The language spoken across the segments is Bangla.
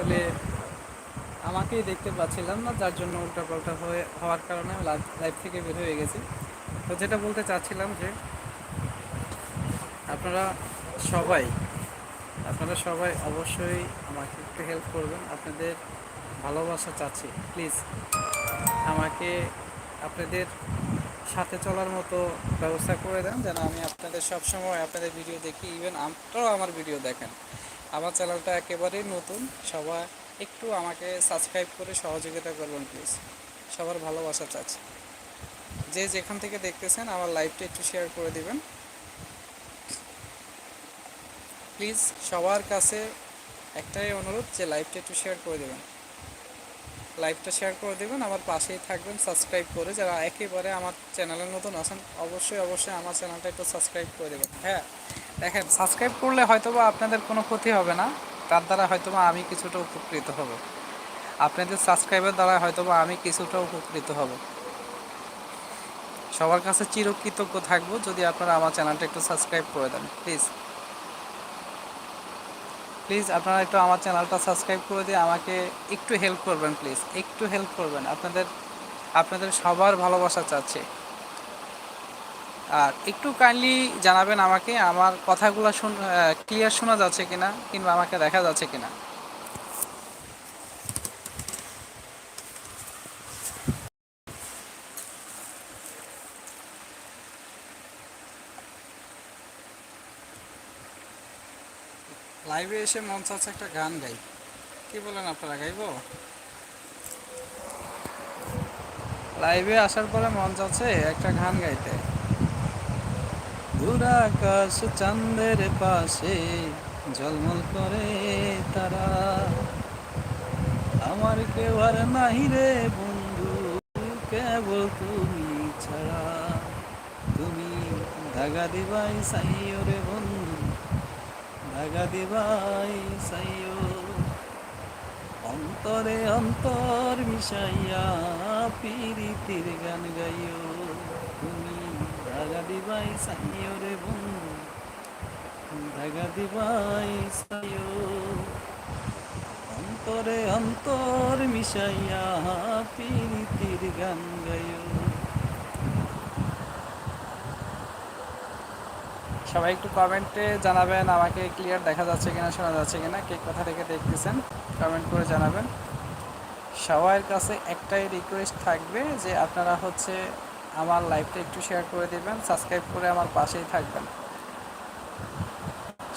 আসলে আমাকেই দেখতে পাচ্ছিলাম না, যার জন্য উল্টাপাল্টা হয়ে হওয়ার কারণে আমি লাইভ থেকে বের হয়ে গেছি। তো যেটা বলতে চাচ্ছিলাম যে, আপনারা সবাই আপনারা সবাই অবশ্যই আমাকে একটু হেল্প করবেন। আপনাদের ভালোবাসা চাচ্ছি। প্লিজ আমাকে আপনাদের সাথে চলার মতো ব্যবস্থা করে দেন, যেন আমি আপনাদের সব সময় আপনাদের ভিডিও দেখি। ইভেন আপনারাও আমার ভিডিও দেখেন। আমার চ্যানেলটা একেবারেই নতুন। সবাই একটু আমাকে সাবস্ক্রাইব করে সহযোগিতা করবেন প্লিজ সবার ভালোবাসা চাচ্ছি। যে যেখান থেকে দেখতেছেন, আমার লাইভটা একটু শেয়ার করে দিবেন। প্লিজ সবার কাছে একটাই অনুরোধ যে লাইভটা একটু শেয়ার করে দেবেন। লাইভটা শেয়ার করে দেবেন, আমার পাশেই থাকবেন সাবস্ক্রাইব করে। যারা একেবারে আমার চ্যানেলের নতুন আছেন, অবশ্যই অবশ্যই আমার চ্যানেলটা একটু সাবস্ক্রাইব করে দেবেন। হ্যাঁ? দেখেন সাবস্ক্রাইব করলে হয়তোবা আপনাদের কোনো ক্ষতি হবে না, তার দ্বারা হয়তোবা আমি কিছুটা উপকৃত হব। আপনাদের সাবস্ক্রাইবের দ্বারা হয়তোবা আমি কিছুটা উপকৃত হব। সবার কাছে চিরকৃতজ্ঞ থাকব যদি আপনারা আমার চ্যানেলটা একটু সাবস্ক্রাইব করে দেন প্লিজ প্লিজ আপনারা একটু আমার চ্যানেলটা সাবস্ক্রাইব করে দিয়ে আমাকে একটু হেল্প করবেন প্লিজ একটু হেল্প করবেন। আপনাদের আপনাদের সবার ভালোবাসা চাচ্ছে। আর একটু কাইন্ডলি জানাবেন আমাকে, আমার কথাগুলো শুন ক্লিয়ার শোনা যাচ্ছে কিনা কিংবা আমাকে দেখা যাচ্ছে কিনা? লাইভে এসে মন চাচ্ছে একটা গান গাই। কি বলেন আপনারা, গাইব? লাইভে আসার পরে মন চাচ্ছে একটা গান গাইতে। দূর আকাশ চাঁদের পাশে ঝলমল করে তারা। আমার কেউ আর নাই রে বন্ধু, কেবল তুমি ছাড়া। তুমি ধাগা দিবাই সাইও রে বন্ধু, ধাগা দিবাই সাইও। অন্তরে অন্তর মিশাইয়া পিরিতির গান তুমি ধাগা দিবাই সাইও রে বন্ধু সাইও অন্তরে অন্তর মিশাইয়া পিরিতির গান গাইও। সবাই একটু কমেন্টে জানাবেন, আমাকে ক্লিয়ার দেখা যাচ্ছে কিনা, শোনা যাচ্ছে কিনা, কে কোথা থেকে দেখতেছেন, কমেন্ট করে জানাবেন। সবার কাছে একটাই রিকোয়েস্ট থাকবে যে আপনারা হচ্ছে আমার লাইভটা একটু শেয়ার করে দেবেন সাবস্ক্রাইব করে আমার পাশেই থাকবেন।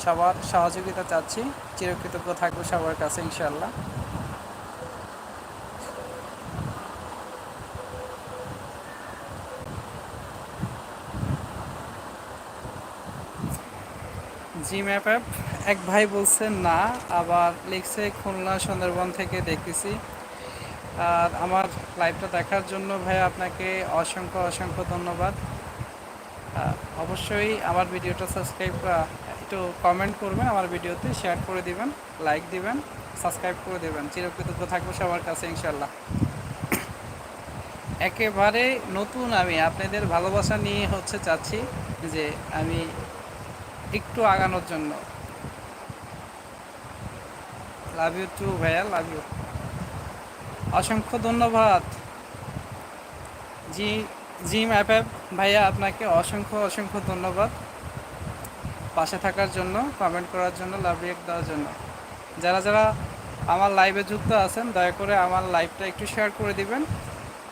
সবার সহযোগিতা চাচ্ছি, চিরকৃতজ্ঞ থাকব সবার কাছে ইনশাল্লাহ জি ম্যাপ অ্যাপ এক ভাই বলছে, না। আবার লিখছে, খুলনা, সুন্দরবন থেকে দেখতেছি। আর আমার লাইভটা দেখার জন্য ভাই আপনাকে অসংখ্য অসংখ্য ধন্যবাদ। অবশ্যই আমার ভিডিওটা সাবস্ক্রাইব একটু কমেন্ট করবেন, আমার ভিডিওতে শেয়ার করে দিবেন লাইক দিবেন সাবস্ক্রাইব করে দেবেন। চিরকৃতজ্ঞ থাকব সবার কাছে ইনশাল্লাহ একেবারে নতুন আমি, আপনাদের ভালোবাসা নিয়ে হচ্ছে চাচ্ছি যে আমি একটু আগানোর জন্য। লাভ ইউ টু ভাইয়া লাভ ইউ অসংখ্য ধন্যবাদ। জি জিম অ্যাপ অ্যাপ ভাইয়া, আপনাকে অসংখ্য অসংখ্য ধন্যবাদ। পাশে থাকার জন্য কমেন্ট করার জন্য লাভ রিয়েক্ট দেওয়ার জন্য। যারা যারা আমার লাইভে যুক্ত আছেন, দয়া করে আমার লাইভটা একটু শেয়ার করে দিবেন।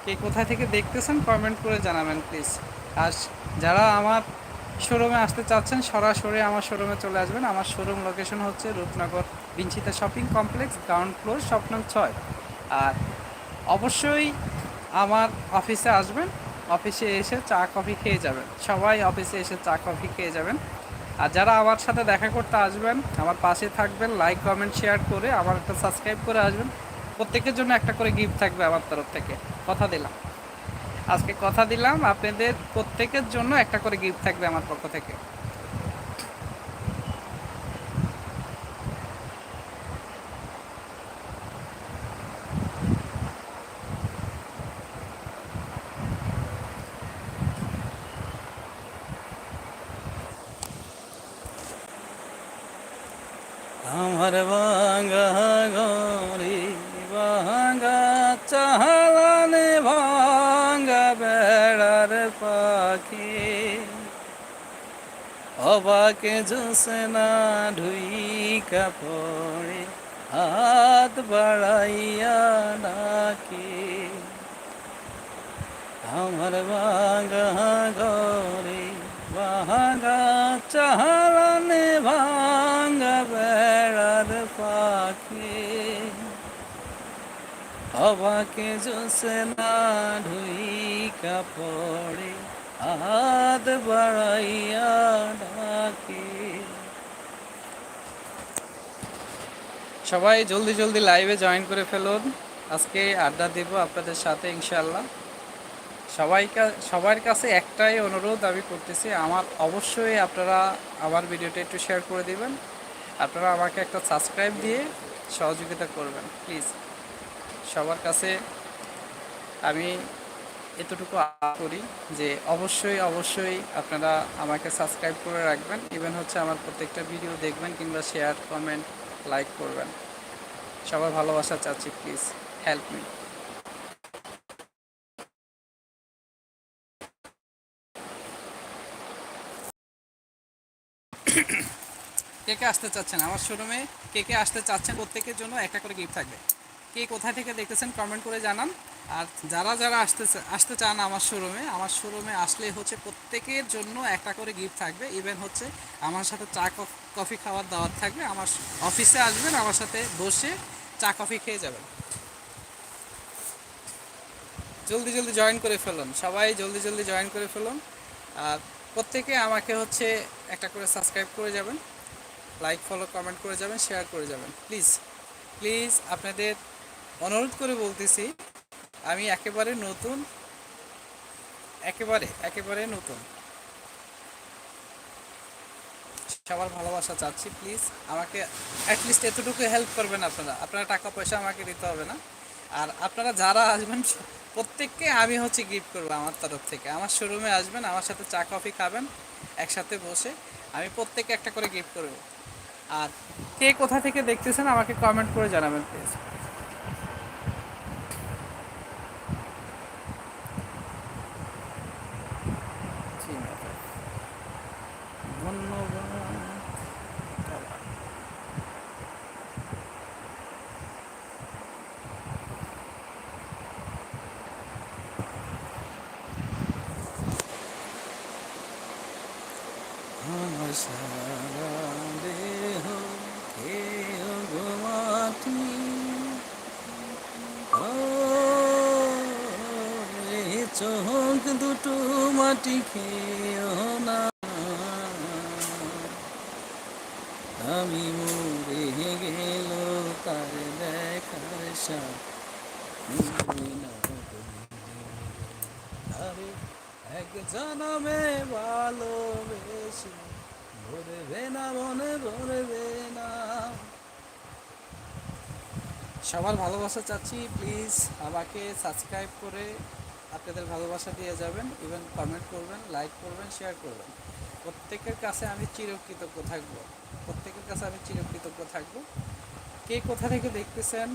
কে কোথায় থেকে দেখতেছেন কমেন্ট করে জানাবেন প্লিজ আর যারা আমার শোরুমে আসতে চাচ্ছেন, সরাসরি আমার শোরুমে চলে আসবেন। আমার শোরুম লোকেশন হচ্ছে রূপনগর বিঞ্চিতা শপিং কমপ্লেক্স গ্রাউন্ড ফ্লোর স্বপ্ন ছয়। আর অবশ্যই আমার অফিসে আসবেন। অফিসে এসে চা, কফি খেয়ে যাবেন। সবাই অফিসে এসে চা, কফি খেয়ে যাবেন। আর যারা আমার সাথে দেখা করতে আসবেন, আমার পাশে থাকবেন লাইক কমেন্ট শেয়ার করে আমার একটা সাবস্ক্রাইব করে আসবেন। প্রত্যেকের জন্য একটা করে গিফট থাকবে আমার তরফ থেকে। কথা দিলাম। আজকে কথা দিলাম, আপনাদের প্রত্যেকের জন্য একটা করে গিফট থাকবে আমার পক্ষ থেকে। আমার বাঙ্গা ঘরে বাঙ্গা চাহালানে ভাঙ্গা বেড়ার পাখি। অবাকে জোসে না ঢুই কাপড়ে হাত বাড়াইয়া ডাকে। আমার বাঙ্গা ঘরে বাঙ্গা চাহালানে ভাঙ্গা বেড়া অবাকে জোসনা ঢুইকা পড়ে, হাত বাড়াইয়া ডাকে। সবাই জলদি জলদি লাইভে জয়েন করে ফেলুন। আজকে আড্ডা দিব আপনাদের সাথে ইনশাল্লাহ সবাই সবার কাছে একটাই অনুরোধ আমি করতেছি, আমার অবশ্যই আপনারা আমার ভিডিওটা একটু শেয়ার করে দিবেন। আপনারা আমাকে একটা সাবস্ক্রাইব দিয়ে সহযোগিতা করবেন প্লিজ সবার কাছে আমি এতটুকু আশা করি যে অবশ্যই অবশ্যই আপনারা আমাকে সাবস্ক্রাইব করে রাখবেন। ইভেন হচ্ছে আমার প্রত্যেকটা ভিডিও দেখবেন কিংবা শেয়ার কমেন্ট লাইক করবেন। সবার ভালোবাসা চাচ্ছি প্লিজ হেল্প মি কে কে আসতে চাচ্ছেন? আমার শোরুমে কে কে আসতে চাচ্ছেন? প্রত্যেকের জন্য একটা করে গিফট থাকবে। কে কোথায় থেকে দেখতেছেন কমেন্ট করে জানান। আর যারা যারা আসতে আসতে চান আমার শোরুমে আমার শোরুমে আসলে হচ্ছে প্রত্যেকের জন্য একটা করে গিফট থাকবে। ইভেন হচ্ছে আমার সাথে চা কফি খাওয়ার দাওয়াত থাকবে। আমার অফিসে আসবেন, আমার সাথে বসে চা কফি খেয়ে যাবেন। জলদি জলদি জয়েন করে ফেলুন। সবাই জলদি জলদি জয়েন করে ফেলুন। আর প্রত্যেকে আমাকে হচ্ছে একটা করে সাবস্ক্রাইব করে যাবেন। লাইক ফলো কমেন্ট করে যাবেন শেয়ার করে যাবেন। প্লিজ প্লিজ আপনাদের অনুরোধ করে বলতেছি, আমি একেবারে নতুন, একেবারে একেবারে নতুন। সবার ভালোবাসা চাচ্ছি প্লিজ আমাকে অ্যাটলিস্ট এতটুকু হেল্প করবেন আপনারা। আপনারা টাকা পয়সা আমাকে দিতে হবে না। আর আপনারা যারা আসবেন, প্রত্যেককে আমি হচ্ছে গিফট করব আমার তরফ থেকে। আমার শোরুমে আসবেন, আমার সাথে চা কফি খাবেন, একসাথে বসে আমি প্রত্যেককে একটা করে গিফট করব। আর কে কোথা থেকে দেখতেছেন আমাকে কমেন্ট করে জানাবেন প্লিজ খেয়েও না। আমি মরে গেল, তার দেখার এক জনমে ভালোবেসে ভরবে না, মনে ভরবে না। সবার ভালোবাসা চাচ্ছি প্লিজ আমাকে সাবস্ক্রাইব করে আপনাদের ভালোবাসা দিয়ে যাবেন ইভেন কমেন্ট করবেন লাইক করবেন শেয়ার করবেন। প্রত্যেকের কাছে আমি চিরকৃতজ্ঞ থাকব। প্রত্যেকের কাছে আমি চিরকৃতজ্ঞ থাকব। কে কোথা থেকে দেখতেছেন?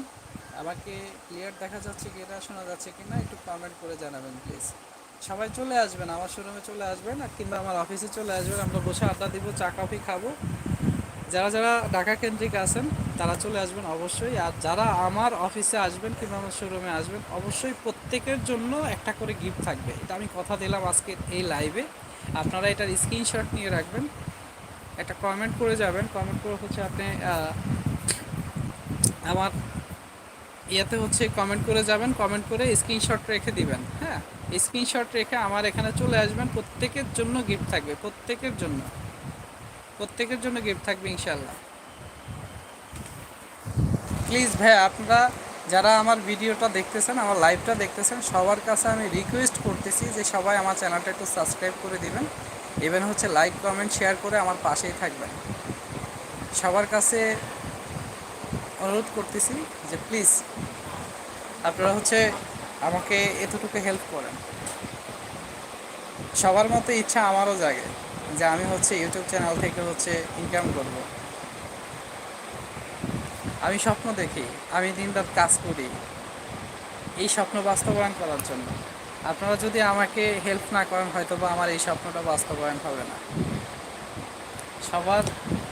আমাকে ক্লিয়ার দেখা যাচ্ছে কি এটা শোনা যাচ্ছে কি না, একটু কমেন্ট করে জানাবেন প্লিজ সবাই চলে আসবেন, আমার শোরুমে চলে আসবেন, আর কিংবা আমার অফিসে চলে আসবেন। আমরা বসে আড্ডা দিব, চা কফি খাব। যারা যারা ঢাকা কেন্দ্রিক আছেন তারা চলে আসবেন অবশ্যই। আর যারা আমার অফিসে আসবেন কিংবা আমার শোরুমে আসবেন, অবশ্যই প্রত্যেকের জন্য একটা করে গিফট থাকবে। এটা আমি কথা দিলাম আজকে এই লাইভে আপনারা এটার স্ক্রিনশট নিয়ে রাখবেন। একটা কমেন্ট করে যাবেন। কমেন্ট করে হচ্ছে আপনি আমার ইয়েতে হচ্ছে কমেন্ট করে যাবেন। কমেন্ট করে স্ক্রিনশট রেখে দিবেন। হ্যাঁ স্ক্রিনশট রেখে আমার এখানে চলে আসবেন। প্রত্যেকের জন্য গিফট থাকবে। প্রত্যেকের জন্য। প্রত্যেকের জন্য গিফট থাকবে ইনশাল্লাহ প্লিজ ভাই, আপনারা যারা আমার ভিডিওটা দেখতেছেন, আমার লাইভটা দেখতেছেন, সবার কাছে আমি রিকোয়েস্ট করতেছি যে সবাই আমার চ্যানেলটা একটু সাবস্ক্রাইব করে দিবেন। ইভেন হচ্ছে লাইক কমেন্ট শেয়ার করে আমার পাশেই থাকবেন। সবার কাছে অনুরোধ করতেছি যে প্লিজ আপনারা হচ্ছে আমাকে এতটুকু হেল্প করেন। সবার মতো ইচ্ছা আমারও জাগে যে আমি হচ্ছে ইউটিউব চ্যানেল থেকে হচ্ছে ইনকাম করব। আমি স্বপ্ন দেখি, আমি দিনরাত কাজ করি, এই স্বপ্ন বাস্তবায়ন করার জন্য। আপনারা যদি আমাকে হেল্প না করেন হয়তো বা আমার এই স্বপ্নটা বাস্তবায়ন হবে না। সবার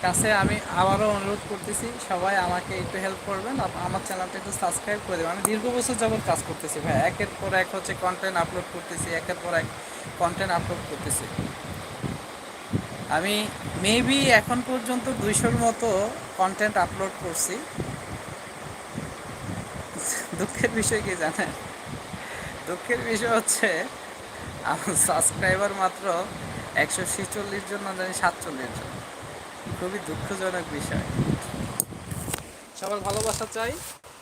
কাছে আমি আবারও অনুরোধ করতেছি, সবাই আমাকে একটু হেল্প করবেন। আমার চ্যানেলটা একটু সাবস্ক্রাইব করে দেবেন। আমি দীর্ঘ বছর যাবত কাজ করতেছি ভাই। একের পর এক হচ্ছে কন্টেন্ট আপলোড করতেছি, একের পর এক কন্টেন্ট আপলোড করতেছি। আমি মেবি এখন পর্যন্ত দুইশোর মতো কন্টেন্ট আপলোড করছি। দুঃখের বিষয় কি জানেন? দুঃখের বিষয় হচ্ছে, আমার সাবস্ক্রাইবার মাত্র একশো ছেচল্লিশ জন না জানি সাতচল্লিশ জন। খুবই দুঃখজনক বিষয়। সবার ভালোবাসা চাই।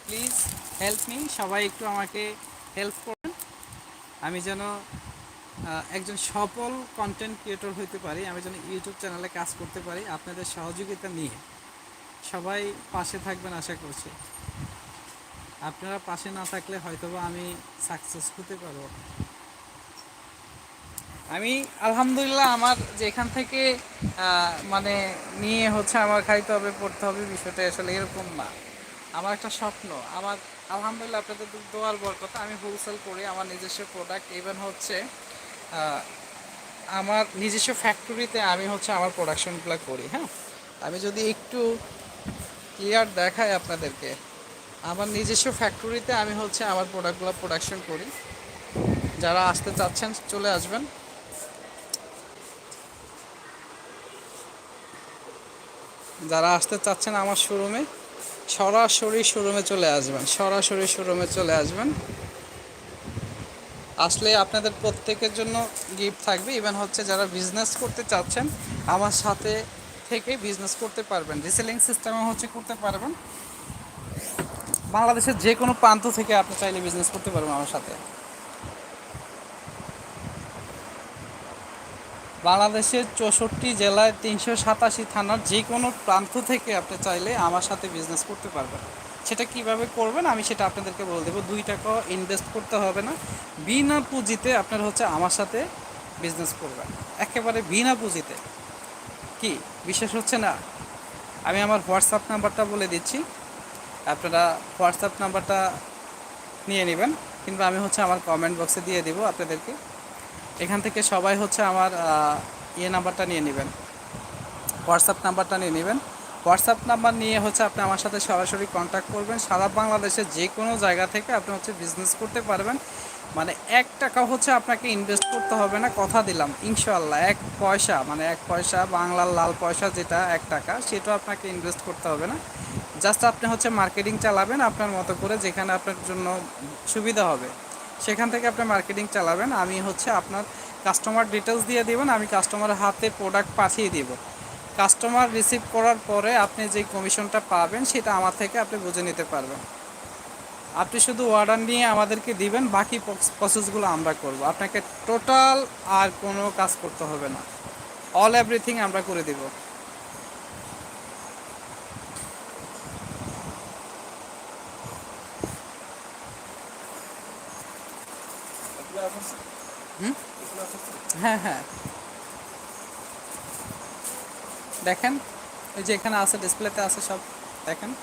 প্লিজ হেল্প মি সবাই একটু আমাকে হেল্প করুন। আমি যেন একজন সফল কন্টেন্ট ক্রিয়েটর হতে পারি। আমি যেন ইউটিউব চ্যানেলে কাজ করতে পারি আপনাদের সহযোগিতা নিয়ে। সবাই পাশে থাকবেন আশা করছি। আপনারা পাশে না থাকলে হয়তোবা আমি সাকসেস হতে পারব। আমি আলহামদুলিল্লাহ আমার যেখান থেকে মানে নিয়ে হচ্ছে আমার খাইতে হবে, পড়তে হবে, বিষয়টা আসলে এরকম না। আমার একটা স্বপ্ন, আমার আলহামদুলিল্লাহ আপনাদের দু- দোয়ার বর কথা আমি হোলসেল করি, আমার নিজস্ব প্রোডাক্ট ইভেন হচ্ছে আমার নিজস্ব ফ্যাক্টরিতে আমি হচ্ছে আমার প্রোডাকশনগুলো করি হ্যাঁ? আমি যদি একটু ক্লিয়ার দেখাই আপনাদেরকে। আমার নিজস্ব ফ্যাক্টরিতে আমি হচ্ছে আমার প্রোডাক্টগুলো প্রোডাকশন করি। যারা আসতে চাচ্ছেন, চলে আসবেন। যারা আসতে চাচ্ছেন আমার শোরুমে সরাসরি শোরুমে চলে আসবেন। সরাসরি শোরুমে চলে আসবেন। আসলে আপনাদের প্রত্যেকের জন্য গিফট থাকবে। ইভেন হচ্ছে যারা বিজনেস করতে চাচ্ছেন, আমার সাথে থেকে বিজনেস করতে পারবেন। রিসেলিং সিস্টেমে হচ্ছে করতে পারবেন। বাংলাদেশের যে কোনো প্রান্ত থেকে আপনি চাইলে বিজনেস করতে পারবেন আমার সাথে। বাংলাদেশের চৌষট্টি জেলায় তিনশো সাতাশি থানার যে কোনো প্রান্ত থেকে আপনি চাইলে আমার সাথে বিজনেস করতে পারবেন। সেটা কীভাবে করবেন আমি সেটা আপনাদেরকে বলে দেবো। দুই টাকা ইনভেস্ট করতে হবে না। বিনা পুঁজিতে আপনার হচ্ছে আমার সাথে বিজনেস করবেন। একেবারে বিনা পুঁজিতে। কি? বিশেষ হচ্ছে না। আমি আমার হোয়াটসঅ্যাপ নাম্বারটা বলে দিচ্ছি। আপনারা হোয়াটসঅ্যাপ নাম্বারটা নিয়ে নেবেন, কিংবা আমি হচ্ছে আমার কমেন্ট বক্সে দিয়ে দিব আপনাদেরকে। এখান থেকে সবাই হচ্ছে আমার ইয়ে নাম্বারটা নিয়ে নেবেন। হোয়াটসঅ্যাপ নাম্বারটা নিয়ে নেবেন। হোয়াটসঅ্যাপ নাম্বার নিয়ে হচ্ছে আপনি আমার সাথে সরাসরি কন্ট্যাক্ট করবেন। সারা বাংলাদেশের যে কোনো জায়গা থেকে আপনি হচ্ছে বিজনেস করতে পারবেন। মানে এক টাকা হচ্ছে আপনাকে ইনভেস্ট করতে হবে না, কথা দিলাম। ইনশাল্লাহ এক পয়সা মানে এক পয়সা, বাংলার লাল পয়সা যেটা এক টাকা, সেটাও আপনাকে ইনভেস্ট করতে হবে না। জাস্ট আপনি হচ্ছে মার্কেটিং চালাবেন আপনার মতো করে যেখানে আপনার জন্য সুবিধা হবে। সেখান থেকে আপনি মার্কেটিং চালাবেন, আমি হচ্ছে আপনার কাস্টমার ডিটেলস দিয়ে দিবেন, আমি কাস্টমারের হাতে প্রোডাক্ট পাঠিয়ে দিব। কাস্টমার রিসিভ করার পরে আপনি যে কমিশনটা পাবেন, সেটা আমার থেকে আপনি বুঝে নিতে পারবেন। আপনি শুধু অর্ডার নিয়ে আমাদেরকে দিবেন, বাকি প্রসেসগুলো আমরা করব। আপনাকে টোটাল আর কোনো কাজ করতে হবে না। অল এভরিথিং আমরা করে দিব। হ্যাঁ হ্যাঁ। দেখেন ওই যে এখানে আছে ডিসপ্লেতে আছে সব। দেখেন।